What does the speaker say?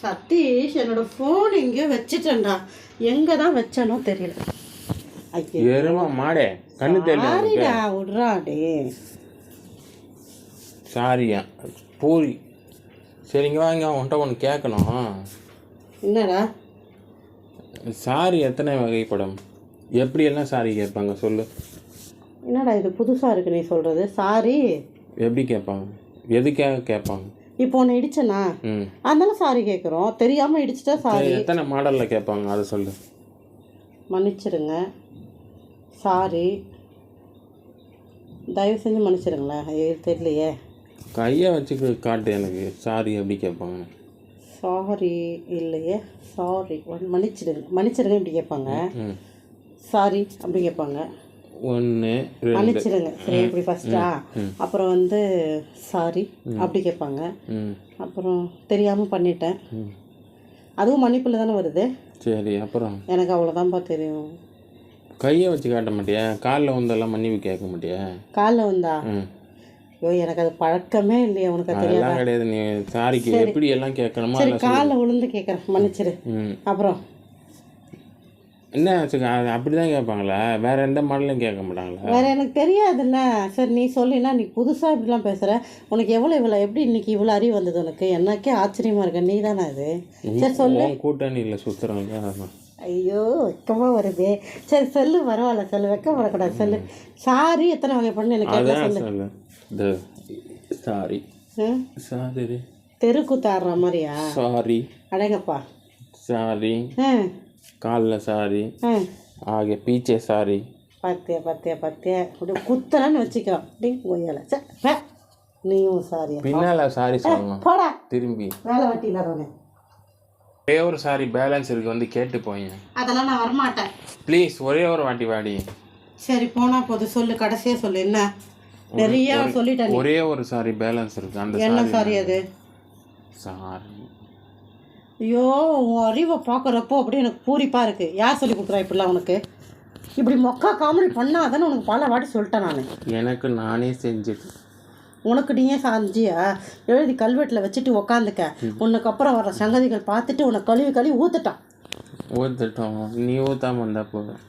சதீஷ் என்னோட ஃபோன் எங்கேயோ வச்சுட்டேன்டா. எங்கே தான் வச்சேனோ தெரியல. எருமா மாடே. கண்ணு தெரியல சாரிடா விட்றா டே சாரியா. பூரி. சரிங்க வாங்க உன்கிட்ட ஒன்று கேட்கணும் என்னடா? சாரி எத்தனை வகைப்படும் எப்படியெல்லாம் சாரி கேட்பாங்க சொல்லு. என்னடா இது புதுசாக இருக்கு நீ சொல்கிறது சாரி? எப்படி கேட்பாங்க எதுக்காக கேட்பாங்க இப்போ ஒன்று இடிச்சனா? அதனால சாரி கேட்குறோம் தெரியாமல் இடிச்சிட்டா சாரி எத்தனை மாடலில் கேட்பாங்க? அதை சொல்லு. மன்னிச்சிடுங்க சாரி தயவு செஞ்சு மன்னிச்சிடுங்களேன் ஐயோ தெரியலையே. கையை வச்சு காட்டு எனக்கு. சாரி எப்படி கேட்பாங்க? சாரி இல்லையே. சாரி மன்னிச்சிடுங்க. மன்னிச்சிடுங்க இப்படி கேட்பாங்க? சாரி அப்படி கேட்பாங்க. ஒன்று ரெண்டு. மன்னிச்சிடுங்க சரி இப்படி ஃபஸ்ட்டா அப்புறம் வந்து சாரி அப்படி கேட்பாங்க. ம். அப்புறம் தெரியாமல் பண்ணிட்டேன். அதுவும் மன்னிப்பில் தானே வருது? சரி அப்புறம்? எனக்கு அவ்வளோதான்ப்பா தெரியும். கையை வச்சு காட்ட மாட்டியா? காலில் வந்தெல்லாம் மன்னிப்பு கேட்க மாட்டியா? காலில் வந்தா? ஐயோ எனக்கு அது பழக்கமே இல்லையே உனக்கு தெரியாது? கிடையாது நீ சாரிக்கு எப்படி எல்லாம் கேட்கணுமோ சரி காலில் விழுந்து கேட்குறேன் மன்னிச்சிடு ம். அப்புறம்? என்ன அப்படி தான் கேட்பாங்களா? வேற எந்த மாடலும் கேட்க மாட்டாங்களா? வேற எனக்கு தெரியாதுல்ல. சரி நீ சொல்லினா நீ புதுசாக இப்படிலாம் பேசுகிற உனக்கு எவ்வளோ இவ்வளோ எப்படி இன்னைக்கு இவ்வளோ அறிவு வந்தது உனக்கு? எனக்கே ஆச்சரியமா இருக்க. நீ தானே அது சரி சொல்லு. கூட்டணியில் சுற்றுறாங்க ஐயோ வெக்கமாக வருதே. சரி சொல்லு பரவாயில்ல சொல்லு. வெக்கம் வரக்கூடாது சொல்லு. சாரி எத்தனை வகை பண்ணு எனக்கு சொல்லு. சாரி? சாரி தெருக்கூத்து ஆடுற மாதிரியா? சாரி அடங்கப்பா. சாரி ம் காலில் சாரி ம். ஆக பீச்சே சாரி. பத்தியா பத்தியா பத்தியா இப்படி குத்தலன்னு வச்சுக்கோ அப்படி ஒய்யலை சே. நீயும் சாரியா பின்னால் சாரி சொல்லணும். போடா. திரும்பி. வேலை வட்டி இல்லாதவனே ஒரே ஒரு சாரி பேலன்ஸ் இருக்கு வந்து கேட்டு போங்க அதெல்லாம் நான் வரமாட்டேன். ப்ளீஸ் ஒரே ஒரு வாட்டி வாடி. சரி போனா போது. சொல்லு கடைசியா சொல்லு. என்ன? நிறைய சொல்லிட்டேன். ஒரே ஒரு சாரி பேலன்ஸ் இருக்கு. அந்த என்ன சாரி அது? சாரி. ஐயோ உன் அறிவை பார்க்குறப்போ அப்படியே எனக்கு பூரிப்பா இருக்கு. யார் சொல்லி கொடுக்குறா இப்படிலாம் உனக்கு? இப்படி மொக்கா காமெடி பண்ணாதானே உனக்கு பல வாட்டி சொல்லிட்டேன் நான். எனக்கு நானே செஞ்சது உனக்கு நீயே சாஞ்சியா? எழுதி கல்வெட்டில் வச்சுட்டு உக்காந்துக்க. உனக்கு அப்புறம் வர சங்கதிகள் பார்த்துட்டு உனக்கு கழுவி கழுவி ஊத்துட்டான். ஊத்துட்டோம். நீ ஊத்தாம இருந்தா போதும்.